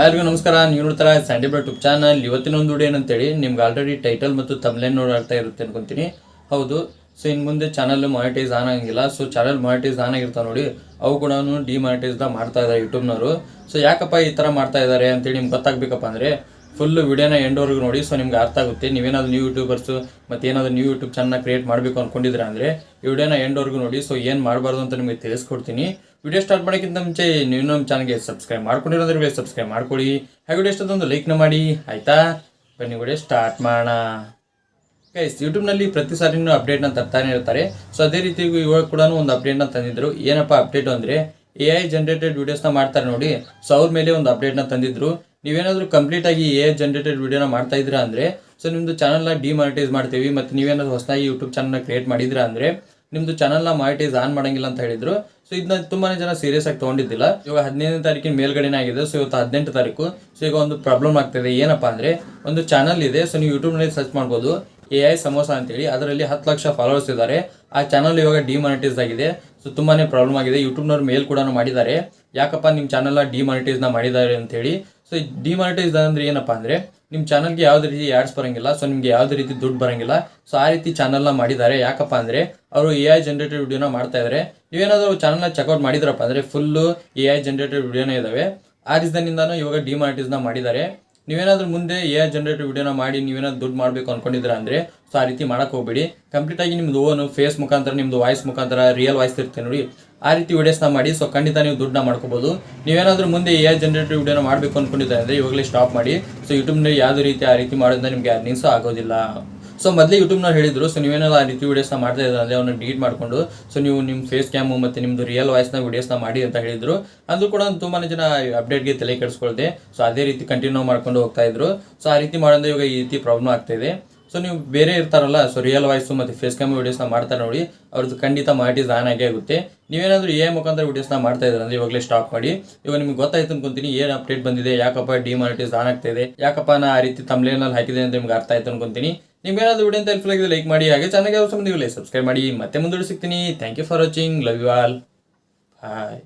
ಎಲ್ಲರಿಗೂ ನಮಸ್ಕಾರ. ನೀವು ನೋಡ್ತಾರ ಸ್ಯಾಂಡಿ ಬ್ಲಡ್ ಯೂಟ್ಯೂಬ್ ಚಾನಲ್ ಇವತ್ತಿನ ಒಂದು ವಿಡಿಯೋ ಏನಂತೇಳಿ ನಿಮ್ಗೆ ಆಲ್ರೆಡಿ ಟೈಟಲ್ ಮತ್ತು ತಮ್ಲೇನ್ ನೋಡಾಡ್ತಾ ಇರುತ್ತೆ ಅನ್ಕೊಂತೀನಿ. ಹೌದು ಸೊ ಇನ್ನು ಮುಂದೆ ಚಾನಲ್ ಮಾನಿಟೈಸ್ ಆನ್ ಆಗಿಲ್ಲ ಸೊ ಚಾನಲ್ ಮಾನಿಟೈಸ್ ಆನ್ ಆಗಿರ್ತಾವೆ ನೋಡಿ. ಅವು ಕೂಡ ಡಿಮಾನಿಟೈಸ್ದ ಮಾಡ್ತಾ ಇದ್ದಾರೆ ಯೂಟ್ಯೂಬ್ನವರು ಸೊ ಯಾಕಪ್ಪ ಈ ಥರ ಮಾಡ್ತಾ ಇದ್ದಾರೆ ಅಂತೇಳಿ ನಿಮ್ಗೆ ಗೊತ್ತಾಗಬೇಕಪ್ಪ ಅಂದರೆ ಫುಲ್ ವಿಡಿಯೋನ ಎಂಡ್ವರೆಗೂ ನೋಡಿ. ಸೊ ನಿಮ್ಗೆ ಅರ್ಥ ಆಗುತ್ತೆ. ನೀವೇನಾದ್ರು ನ್ಯೂ ಯೂಟ್ಯೂಬರ್ಸು ಮತ್ತು ಏನಾದರೂ ನ್ಯೂ ಯೂಟ್ಯೂಬ್ ಚಾನಲ್ ಕ್ರಿಯೇಟ್ ಮಾಡಬೇಕು ಅನ್ಕೊಂಡಿದ್ರೆ ಅಂದರೆ ಈ ವಿಡಿಯೋನ ಎಂಡ್ವರೆಗೂ ನೋಡಿ. ಸೊ ಏನು ಮಾಡಬಾರ್ದು ಅಂತ ನಿಮಗೆ ತಿಳಿಸ್ಕೊಡ್ತೀನಿ. ವಿಡಿಯೋ ಸ್ಟಾರ್ಟ್ ಮಾಡೋಕ್ಕಿಂತ ಮುಂಚೆ ನೀವು ನಮ್ಮ ಚಾನಲ್ಗೆ ಸಬ್ಸ್ಕ್ರೈಬ್ ಮಾಡ್ಕೊಂಡಿರೋದ್ರೆ ಸಬ್ಸ್ಕ್ರೈಬ್ ಮಾಡ್ಕೊಳ್ಳಿ. ಹಾಗೆ ಎಷ್ಟೊಂದು ಲೈಕ್ನ ಮಾಡಿ. ಆಯಿತಾ? ಬನ್ನಿ ವಿಡಿಯೋ ಸ್ಟಾರ್ಟ್ ಮಾಡೋಣ. ಗೈಸ್ ಯೂಟ್ಯೂಬ್ನಲ್ಲಿ ಪ್ರತಿ ಸಾರಿನೂ ಅಪ್ಡೇಟ್ನ ತರ್ತಾನೆ ಇರ್ತಾರೆ. ಸೊ ಅದೇ ರೀತಿಗೂ ಇವಾಗ ಕೂಡ ಒಂದು ಅಪ್ಡೇಟ್ನ ತಂದಿದ್ರು. ಏನಪ್ಪ ಅಪ್ಡೇಟ್ ಅಂದರೆ ಎ ಐ ಜನ್ರೇಟೆಡ್ ವಿಡಿಯೋಸ್ನ ಮಾಡ್ತಾರೆ ನೋಡಿ. ಸೊ ಅವ್ರ ಮೇಲೆ ಒಂದು ಅಪ್ಡೇಟ್ನ ತಂದಿದ್ರು. ನೀವೇನಾದರೂ ಕಂಪ್ಲೀಟ್ ಆಗಿ ಎ ಜನರೇಟೆಡ್ ವೀಡಿಯೋನ ಮಾಡ್ತಾ ಇದ್ದೀರಾ ಅಂದರೆ ಸೊ ನಿಮ್ಮದು ಚಾನಲ್ನ ಡಿಮಾನಿಟೈಸ್ ಮಾಡ್ತೀವಿ, ಮತ್ತು ನೀವೇನಾದ್ರು ಹೊಸದಾಗಿ ಯೂಟ್ಯೂಬ್ ಚಾನಲ್ನ ಕ್ರಿಯೇಟ್ ಮಾಡಿದ್ರಾ ಅಂದರೆ ನಿಮ್ಮದು ಚಾನಲ್ನ ಮಾನಿಟೈಸ್ ಆನ್ ಮಾಡಂಗಿಲ್ಲ ಅಂತ ಹೇಳಿದ್ರು. ಸೊ ಇದನ್ನ ತುಂಬಾ ಜನ ಸೀರಿಯಸ್ ಆಗಿ ತೊಗೊಂಡಿದ್ದಿಲ್ಲ. ಇವಾಗ ಹದಿನೈದನೇ ತಾರೀಕಿನ ಮೇಲ್ಗಡೆನೇ ಆಗಿದೆ ಸೊ ಇವತ್ತು ಹದಿನೆಂಟು ತಾರೀಕು. ಸೊ ಈಗ ಒಂದು ಪ್ರಾಬ್ಲಮ್ ಆಗ್ತಿದೆ ಏನಪ್ಪ ಅಂದರೆ, ಒಂದು ಚಾನಲ್ ಇದೆ ಸೊ ನೀವು ಯೂಟ್ಯೂಬ್ನಲ್ಲಿ ಸರ್ಚ್ ಮಾಡ್ಬೋದು. ಎ ಐ ಸಮೋಸ ಅಂತೇಳಿ ಅದರಲ್ಲಿ ಹತ್ತು ಲಕ್ಷ ಫಾಲೋವರ್ಸ್ ಇದ್ದಾರೆ. ಆ ಚಾನಲ್ ಇವಾಗ ಡಿಮಾನಿಟೈಸ್ ಆಗಿದೆ. ಸೊ ತುಂಬಾನೇ ಪ್ರಾಬ್ಲಮ್ ಆಗಿದೆ. ಯೂಟ್ಯೂಬ್ನವ್ರು ಮೇಲ್ ಕೂಡ ಮಾಡಿದ್ದಾರೆ. ಯಾಕಪ್ಪ ನಿಮ್ಮ ಚಾನಲ್ನ ಡಿಮಾನಿಟೈಸ್ನ ಮಾಡಿದ್ದಾರೆ ಅಂತೇಳಿ. ಸೊ ಡಿಮಾನಿಟೈಸ್ ಅಂದ್ರೆ ಏನಪ್ಪ ಅಂದರೆ ನಿಮ್ಮ ಚಾನಲ್ಗೆ ಯಾವುದೇ ರೀತಿ ಆ್ಯಡ್ಸ್ ಬರೋಂಗಿಲ್ಲ. ಸೊ ನಿಮಗೆ ಯಾವುದೇ ರೀತಿ ದುಡ್ಡು ಬರೋಂಗಿಲ್ಲ. ಸೊ ಆ ರೀತಿ ಚಾನಲ್ನ ಮಾಡಿದ್ದಾರೆ. ಯಾಕಪ್ಪ ಅಂದರೆ ಅವರು ಎ ಐ ಜನ್ರೇಟೆಡ್ ವಿಡಿಯೋನ ಮಾಡ್ತಾ ಇದ್ದಾರೆ ನೀವೇನಾದರೂ ಚಾನಲ್ನ ಚೆಕ್ಔಟ್ ಮಾಡಿದ್ರಪ್ಪ ಅಂದರೆ ಫುಲ್ಲು ಎ ಐ ಜನ್ರೇಟೆಡ್ ವಿಡಿಯೋನೇ ಇದ್ದಾವೆ ಆ ರೀಸನ್ನಿಂದನೂ ಇವಾಗ ಡಿಮಾನಿಟೈಸ್ನ ಮಾಡಿದ್ದಾರೆ. ನೀವೇನಾದ್ರೂ ಮುಂದೆ ಎ ಆರ್ ಜನರೇಟರ್ ವಿಡಿಯೋನ ಮಾಡಿ ನೀವೇನಾದ್ರು ದುಡ್ಡು ಮಾಡಬೇಕು ಅನ್ಕೊಂಡಿದ್ರೆ ಅಂದರೆ ಸೊ ಆ ರೀತಿ ಮಾಡಕ್ಕೆ ಹೋಗ್ಬೇಡಿ. ಕಂಪ್ಲೀಟ್ ಆಗಿ ನಿಮ್ದು ಓನು ಫೇಸ್ ಮುಖಾಂತರ, ನಿಮ್ದು ವಾಯ್ಸ್ ಮುಖಾಂತರ ರಿಯಲ್ ವಾಯ್ಸ್ ಇರುತ್ತೆ ನೋಡಿ. ಆ ರೀತಿ ವೀಡಿಯೋಸ್ನ ಮಾಡಿ ಸೊ ಖಂಡಿತ ನೀವು ದುಡ್ಡನ್ನ ಮಾಡ್ಕೋಬೋದು. ನೀವೇನಾದ್ರೂ ಮುಂದೆ ಎ ಆರ್ ಜನರೇಟರ್ ವಿಡಿಯೋನ ಮಾಡಬೇಕು ಅನ್ಕೊಂಡಿದ್ರೆ ಅಂದರೆ ಇವಾಗಲೇ ಸ್ಟಾಪ್ ಮಾಡಿ. ಸೊ ಯೂಟ್ಯೂಬ್ನಲ್ಲಿ ಯಾವುದೇ ರೀತಿ ಆ ರೀತಿ ಮಾಡೋದ್ರಿಂದ ನಿಮಗೆ ಅರ್ನಿಂಗ್ಸು ಆಗೋದಿಲ್ಲ. ಸೊ ಮೊದಲೇ ಯೂಟ್ಯೂಬ್ನವ್ರು ಹೇಳಿದ್ರು ಸೊ ನೀವೇನಾದ್ರು ಆ ರೀತಿ ವೀಡಿಯೋಸ್ನ ಮಾಡ್ತಾ ಇದ್ದಾರೆ? ಅಂದರೆ ಅವನ್ನ ಡಿಲೀಟ್ ಮಾಡಿಕೊಂಡು ಸೊ ನೀವು ನಿಮ್ಮ ಫೇಸ್ ಕ್ಯಾಮು ಮತ್ತು ನಿಮ್ಮದು ರಿಯಲ್ ವಾಯ್ಸ್ನ ವೀಡಿಯೋಸ್ನ ಮಾಡಿ ಅಂತ ಹೇಳಿದ್ರು. ಅದು ಕೂಡ ತುಂಬಾ ಜನ ಅಪ್ಡೇಟ್ಗೆ ತಲೆ ಕೆಡಿಸ್ಕೊಳ್ದೆ. ಸೊ ಅದೇ ರೀತಿ ಕಂಟಿನ್ಯೂ ಮಾಡ್ಕೊಂಡು ಹೋಗ್ತಾ ಇದ್ರು. ಸೊ ಆ ರೀತಿ ಮಾಡೋದ್ರೆ ಇವಾಗ ಈ ರೀತಿ ಪ್ರಾಬ್ಲಮ್ ಆಗ್ತಾಯಿದೆ ಸೊ ನೀವು ಬೇರೆ ಇರ್ತಾರಲ್ಲ ಸೊ ರಿಯಲ್ ವಾಯ್ಸು ಮತ್ತು ಫೇಸ್ ಕ್ಯಾಮ್ ವೀಡಿಯೋಸ್ನ ಮಾಡ್ತಾರೆ ನೋಡಿ, ಅವ್ರದ್ದು ಖಂಡಿತ ಮಾಡಿ ಆನ್ ಆಗೇ ಆಗುತ್ತೆ. ನೀವೇನಾದರೂ ಎ ಮುಖಾಂತರ ವೀಡಿಯೋಸ್ನ ಮಾಡ್ತಾ ಇದ್ದಾರೆ ಅಂದರೆ ಇವಾಗಲೇ ಸ್ಟಾಪ್ ಮಾಡಿ. ಇವಾಗ ನಿಮ್ಗೆ ಗೊತ್ತಾಯ್ತು ಅನ್ಕೊಂತೀನಿ, ಏನು ಅಪ್ಡೇಟ್ ಬಂದಿದೆ, ಯಾಕಪ್ಪ ಡಿಮಾನಿಟೈಸ್ ಆನ್ ಆಗ್ತಾ ಇದೆ, ಯಾಕಪ್ಪ ನಾ ಆ ರೀತಿ ತಮ್ಲೇನಲ್ಲಿ ಹಾಕಿದೆ ಅಂತ ನಿಮ್ಗೆ ಅರ್ಥ ಆಯ್ತು ಅನ್ಕೊಂತೀನಿ. ನಿಮ್ಗೆ ಏನಾದರೂ ವಿಡಿಯೋ ಅಂತ ಹೆಲ್ಪ್ಫುಲ್ ಆಗಿದೆ ಲೈಕ್ ಮಾಡಿ, ಹಾಗೆ ಚಾನಲ್ಗೆ ಸಂಬಂಧಿ ನೀವು ಸಬ್ಸ್ಕ್ರೈಬ್ ಮಾಡಿ. ಮತ್ತೆ ಮುಂದೆ ಸಿಗ್ತೀನಿ. Thank you for watching love you all bye